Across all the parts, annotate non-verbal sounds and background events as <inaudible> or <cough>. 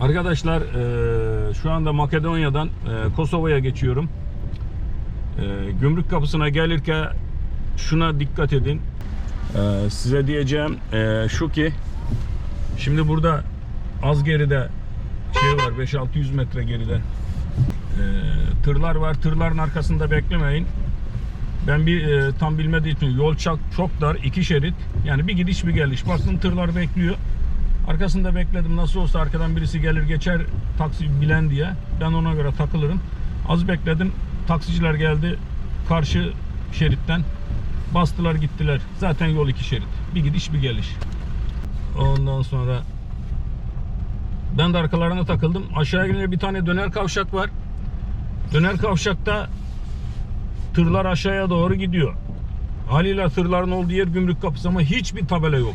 Arkadaşlar eee, şu anda Makedonya'dan eee, Kosova'ya geçiyorum. Eee, gümrük kapısına gelirken şuna dikkat edin. Eee, size diyeceğim eee, şu ki şimdi burada az geride şey var 5-600 metre geride eee, tırlar var. Tırların arkasında beklemeyin. Ben bir e, tam bilmediğim için yol çok, çok dar, iki şerit. Yani bir gidiş bir geliş. Baktım tırlar bekliyor. Arkasında bekledim. Nasıl olsa arkadan birisi gelir geçer taksi bilen diye. Ben ona göre takılırım. Az bekledim. Taksiciler geldi karşı şeritten. Bastılar gittiler. Zaten yol iki şerit. Bir gidiş bir geliş. Ondan sonra ben de arkalarına takıldım. Aşağıya gelince bir tane döner kavşak var. Döner kavşakta tırlar aşağıya doğru gidiyor. Haliyle tırların olduğu yer gümrük kapısı ama hiçbir tabela yok.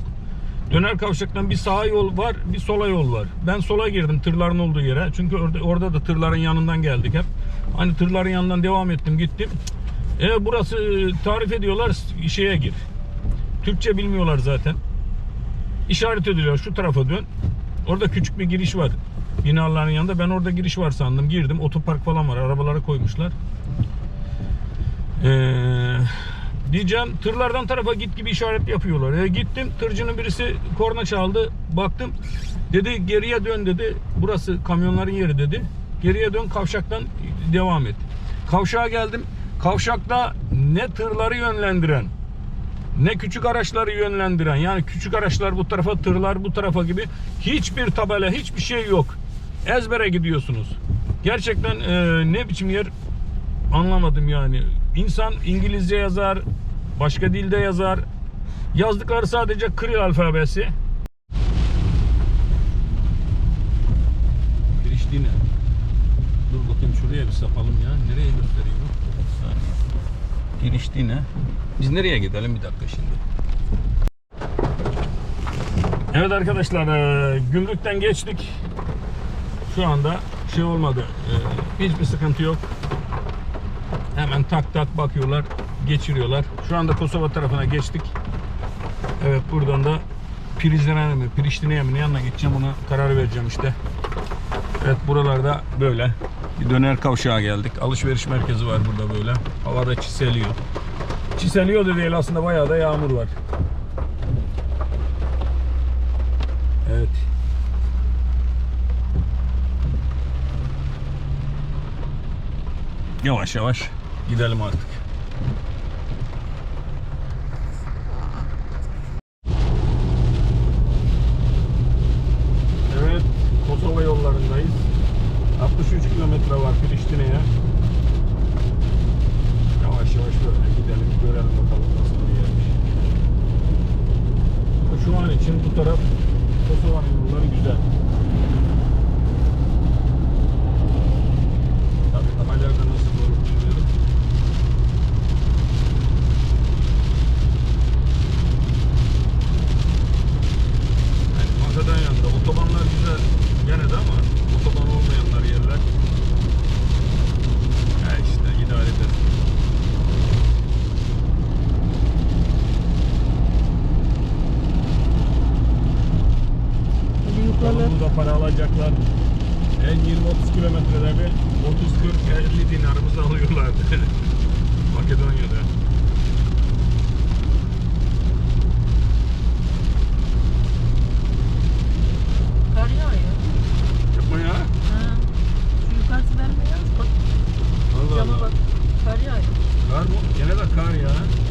Döner kavşaktan bir sağa yol var, bir sola yol var. Ben sola girdim tırların olduğu yere. Çünkü orada, orada da tırların yanından geldik hep. Hani tırların yanından devam ettim, gittim. E burası e, tarif ediyorlar şeye gir. Türkçe bilmiyorlar zaten. İşaret ediyorlar şu tarafa dön. Orada küçük bir giriş var. Binaların yanında ben orada giriş var sandım. Girdim. Otopark falan var. Arabaları koymuşlar. Ee, diyeceğim tırlardan tarafa git gibi işaret yapıyorlar. E, gittim tırcının birisi korna çaldı. Baktım dedi geriye dön dedi. Burası kamyonların yeri dedi. Geriye dön kavşaktan devam et. Kavşağa geldim. Kavşakta ne tırları yönlendiren ne küçük araçları yönlendiren yani küçük araçlar bu tarafa tırlar bu tarafa gibi hiçbir tabela hiçbir şey yok. Ezbere gidiyorsunuz. Gerçekten e, ne biçim yer anlamadım yani. İnsan İngilizce yazar, başka dilde yazar. Yazdıkları sadece Kril alfabesi. Priştine. Dur bakayım şuraya bir sapalım ya. Nereye gösteriyor? Saniye. Priştine. Biz nereye gidelim bir dakika şimdi. Evet arkadaşlar e, gümrükten geçtik. Şu anda şey olmadı. e, Hiçbir sıkıntı yok. Hemen tak tak bakıyorlar, geçiriyorlar. Şu anda Kosova tarafına geçtik. Evet buradan da Prizren'e mi, Priştine'ye mi ne yanına gideceğim ona karar vereceğim işte. Evet buralarda böyle. Bir döner kavşağa geldik. Alışveriş merkezi var burada böyle. Havada çiseliyor. Çiseliyor da değil aslında bayağı da yağmur var. Evet. Yavaş yavaş gidelim artık. Evet, Kosova yollarındayız. 63 kilometre var Priştine'ye. Yavaş yavaş böyle gidelim, görelim bakalım nasıl bir yermiş. Şu an için bu taraf Kosova'nın yolları güzel. Tabii tabelalarda nasıl olur bilmiyorum. Yani Makedonya'da otobanlar güzel gene de ama otoban olmayanlar yerler. Ya işte idare eder. Hadi yukarı. Yolunda para alacaklar. En 20-30 kilometrede bir 30-40-50 dinarımızı alıyorlardı. Makedonya'da. Kar yağıyor. Yapma ya. Ha. Şu yukarısı bembeyaz. Bak Allah cama Allah. bak. Kar yağıyor. Kar mı? Gene de kar ya.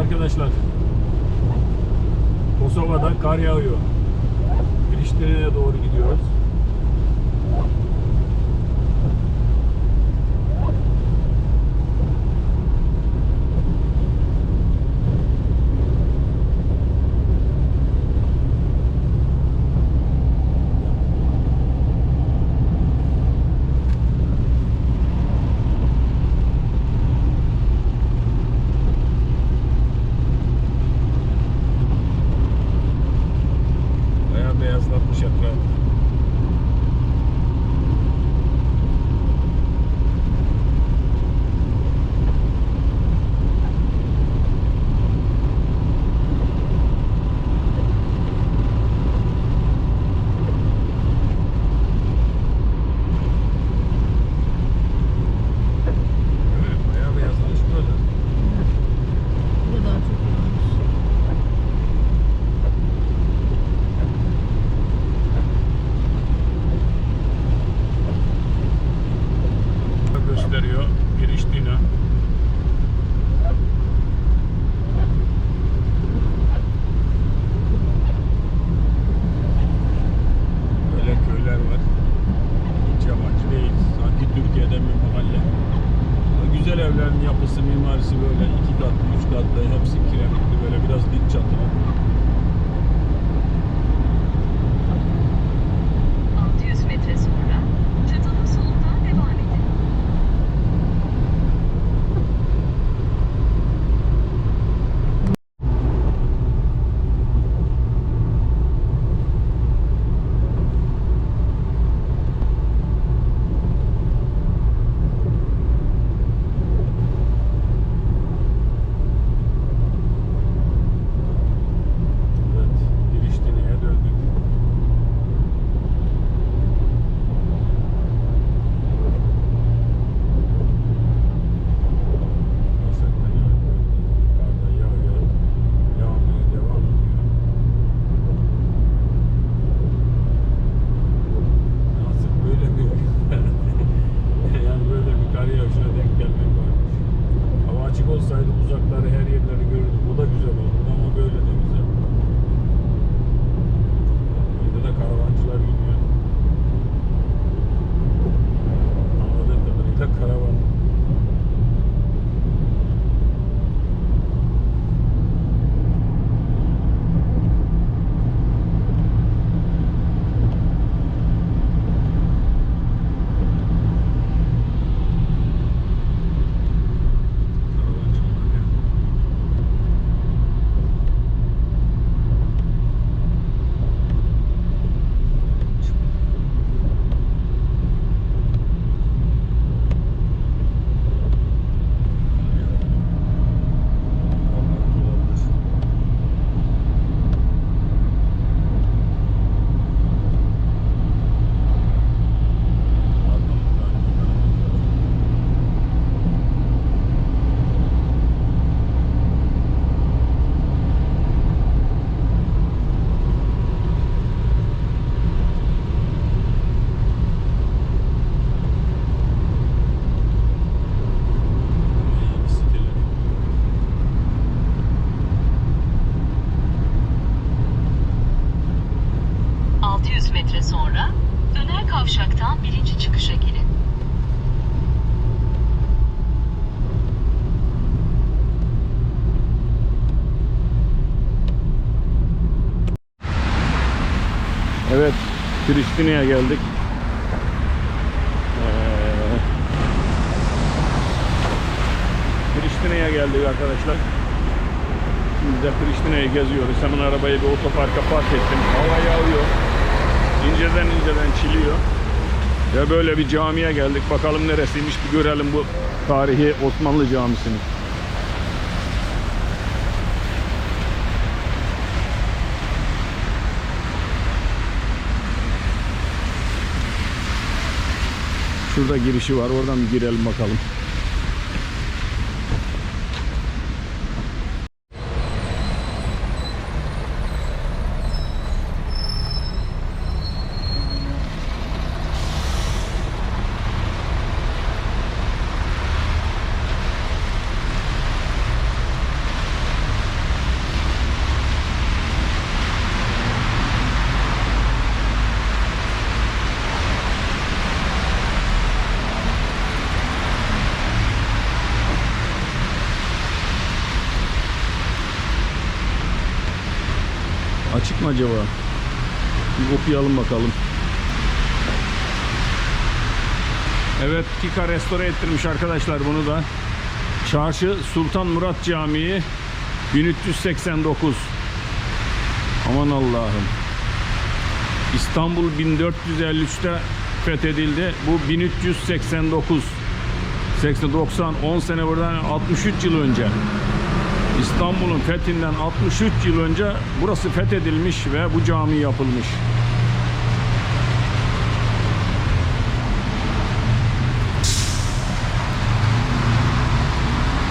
Arkadaşlar. Kosova'da kar yağıyor. Priştine'ye doğru gidiyoruz. Bayağı beyazlatmış etrafı. Evet, Priştine'ye geldik. Ee, geldik arkadaşlar. Şimdi de Priştine'yi geziyoruz. Hemen arabayı bir otoparka park ettim. Hava yağıyor. İnceden inceden çiliyor. Ve böyle bir camiye geldik. Bakalım neresiymiş bir görelim bu tarihi Osmanlı camisini. Şurada girişi var. Oradan girelim bakalım. Mı acaba? Bir okuyalım bakalım. Evet Kika restore ettirmiş arkadaşlar bunu da. Çarşı Sultan Murat Camii 1389. Aman Allah'ım. İstanbul 1453'te fethedildi. Bu 1389. 80 90 10 sene buradan 63 yıl önce. İstanbul'un fethinden 63 yıl önce burası fethedilmiş ve bu cami yapılmış.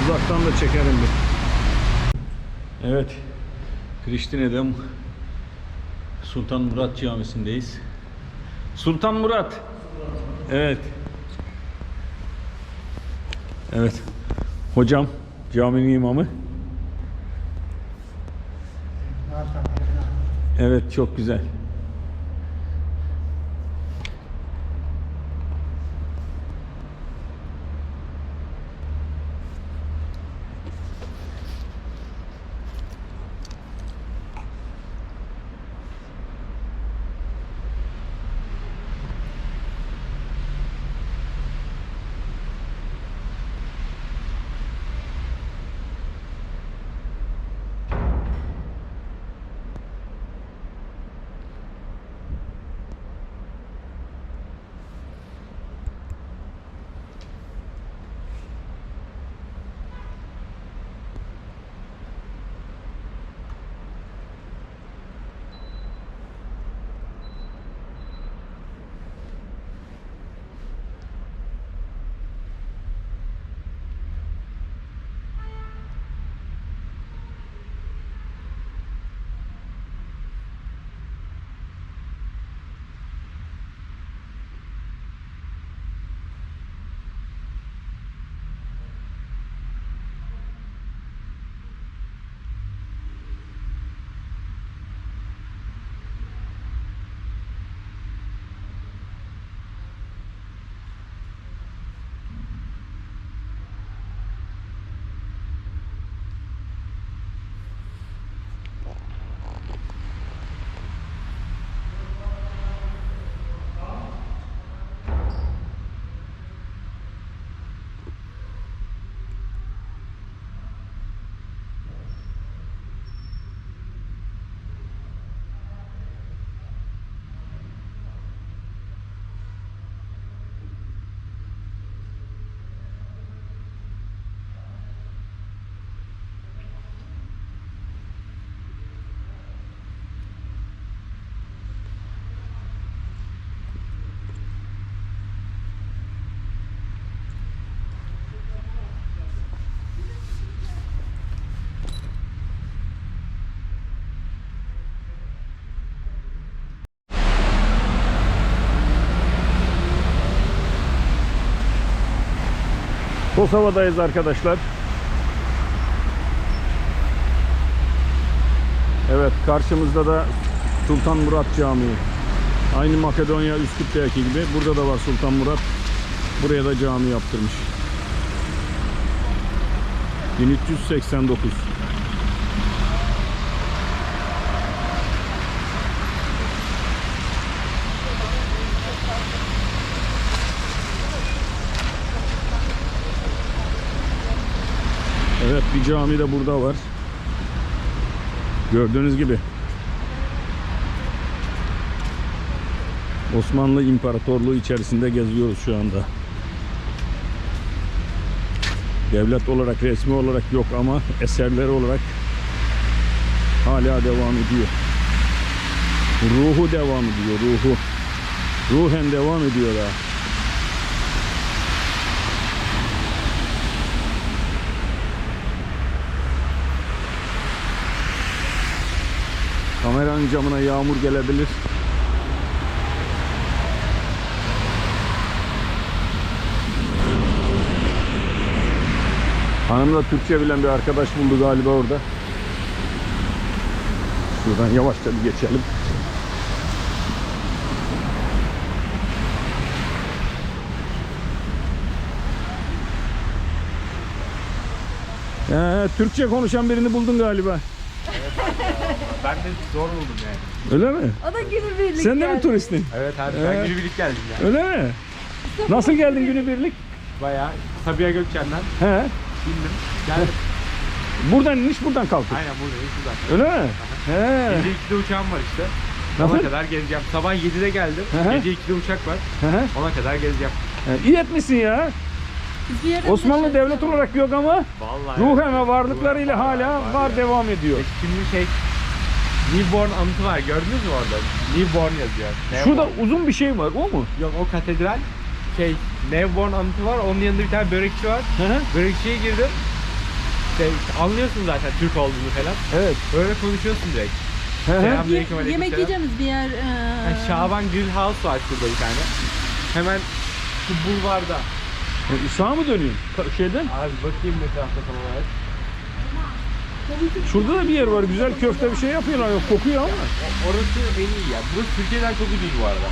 Uzaktan da çekerim bir. Evet. Priştine'de Sultan Murat Camisi'ndeyiz. Sultan Murat. Evet. Evet. Hocam caminin imamı. Evet çok güzel. Kosova'dayız arkadaşlar. Evet karşımızda da Sultan Murat Camii. Aynı Makedonya Üsküp'teki gibi. Burada da var Sultan Murat. Buraya da cami yaptırmış. 1389. Evet bir cami de burada var. Gördüğünüz gibi. Osmanlı İmparatorluğu içerisinde geziyoruz şu anda. Devlet olarak, resmi olarak yok ama eserleri olarak hala devam ediyor. Ruhu devam ediyor, ruhu. Ruhen devam ediyor daha. Kameranın camına yağmur gelebilir. Hanım da Türkçe bilen bir arkadaş buldu galiba orada. Şuradan yavaşça bir geçelim. Ee, Türkçe konuşan birini buldun galiba. <laughs> Ben de zor buldum yani. Öyle mi? O da günübirlik Sen de mi geldi. turistin? Evet abi Ee? ben günübirlik geldim ya. Öyle mi? Nasıl geldin günübirlik? Bayağı Sabiha Gökçen'den He. bindim. Geldim. Buradan iniş buradan kalktık. Aynen buradayım şuradan. Öyle mi? He. Gece 2'de uçağım var işte. Nasıl? Ona kadar gezeceğim. Sabah 7'de geldim. Hı hı. Gece 2'de uçak var. He, he. Ona kadar gezeceğim. He, İyi etmişsin ya. Osmanlı devlet olarak yok ama Vallahi. ruhen ve varlıklarıyla hala var, var devam ediyor. E, Şimdi şey Newborn anıtı var gördünüz mü orada? Newborn yazıyor. Şurada Newborn. uzun bir şey var o mu? Yok o katedral şey Newborn anıtı var onun yanında bir tane börekçi var. Hı hı. Börekçiye girdim. İşte anlıyorsun zaten Türk olduğunu falan. Evet. Öyle konuşuyorsun direkt. Hı hı. Selam. Ye- Aleyküm, aleyküm yemek selam. yiyeceğimiz bir yer. e, Yani Şaban Grill House var şurada bir tane. Hemen şu bulvarda. E, Sağa mı dönüyorsun? Ka- Şeyden? Abi bakayım ne tarafta tam olarak. Şurada da bir yer var. Güzel köfte bir şey yapıyorlar. Yok, kokuyor ama. O- Orası en iyi ya. Burası Türkiye'den çok ucuz bu arada.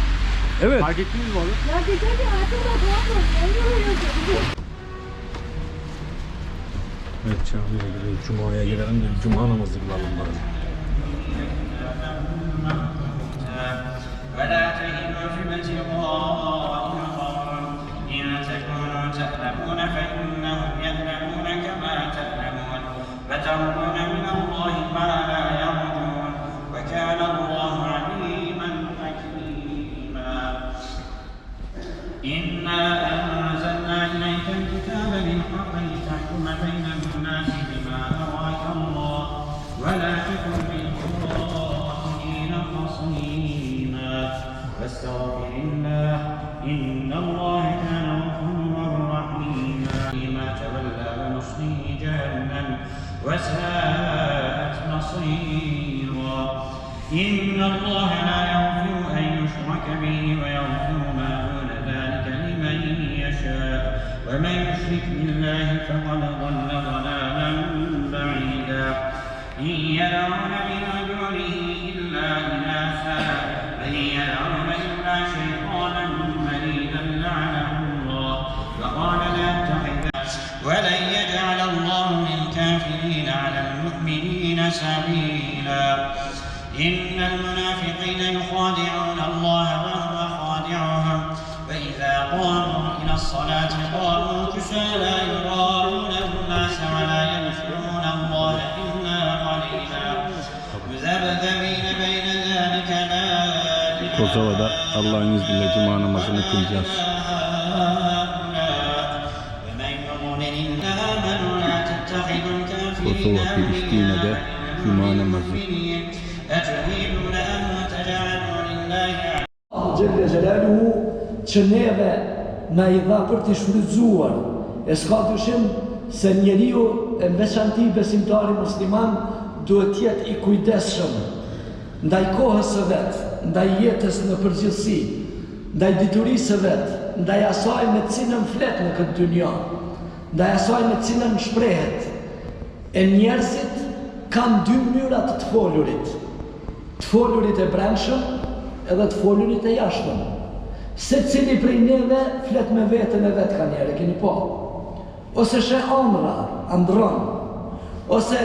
Evet. Fark ettiniz mi onu? Ya geçen gün hayatımda doğmadım. Evet camiye gidiyoruz. Cuma'ya girelim de Cuma namazı kılalım bari. ولا تهنوا في ابتغاء تألمون فإنهم يألمون كما تألمون فترجون من الله ما وساءت مصيرا. إن الله لا يغفر أن يشرك به ويغفر ما دون ذلك لمن يشاء. ومن يشرك بالله فقد ضل ضلالا بعيدا. إن يدعون من دونه إلا إناثا من يدعون إلا شيطانا سبيلا. إن المنافقين يخادعون الله وهو خادعهم. وإذا قاموا إلى الصلاة قاموا كسالى يراءون الناس ولا يذكرون الله إلا قليلا. مذبذبين بين ذلك لا إله Kosova'da Allah'ın izniyle Cuma namazını kılacağız. Kosova Filistin'de Cuma namazı. Gjelle Gjelaluhu që neve na i dha për të shfrytzuar. E s'ka dyshim se njeriu e veçanti besimtari musliman duhet jetë i kujdesshëm ndaj kohës së vet, ndaj jetës në përgjithësi, ndaj diturisë së vet, ndaj asaj me të cilën flet në këtë dynja, ndaj asaj me të cilën shprehet. E njerëzit kanë dy mënyra të folurit. Të folurit e brendshëm edhe të folurit e jashtëm. Se cili prej neve flet me vetën e vetë ka njerë, keni po. Ose shë amra, andron, ose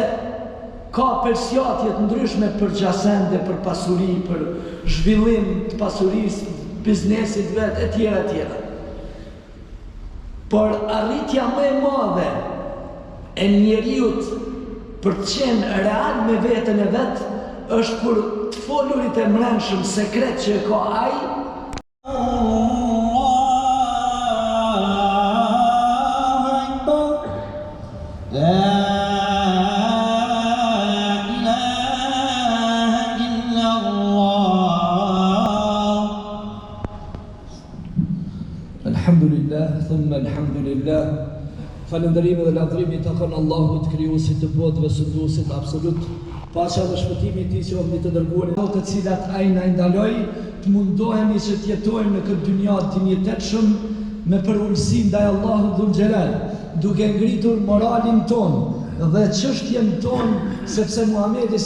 ka persjatje të ndryshme për gjasende, për pasuri, për zhvillim të pasurisë, biznesit vetë, e tjera, e tjera. Por arritja më e madhe e njeriut për të qenë real me vetën e vetë, është kur të folurit e mrenshëm sekret që e ka ai, Falëndërimi dhe ladhrimi të kanë Allahut krijuesit të botëve së duesit absolut. Paqja dhe shpëtimi i tij qoftë mbi të dërguarit, të cilat ai na ndaloi, të mundohemi që të jetojmë në këtë dynjë të dinjitetshëm me përulësi ndaj Allahut dhul xhelal, duke ngritur moralin ton dhe çështjen ton sepse Muhamedi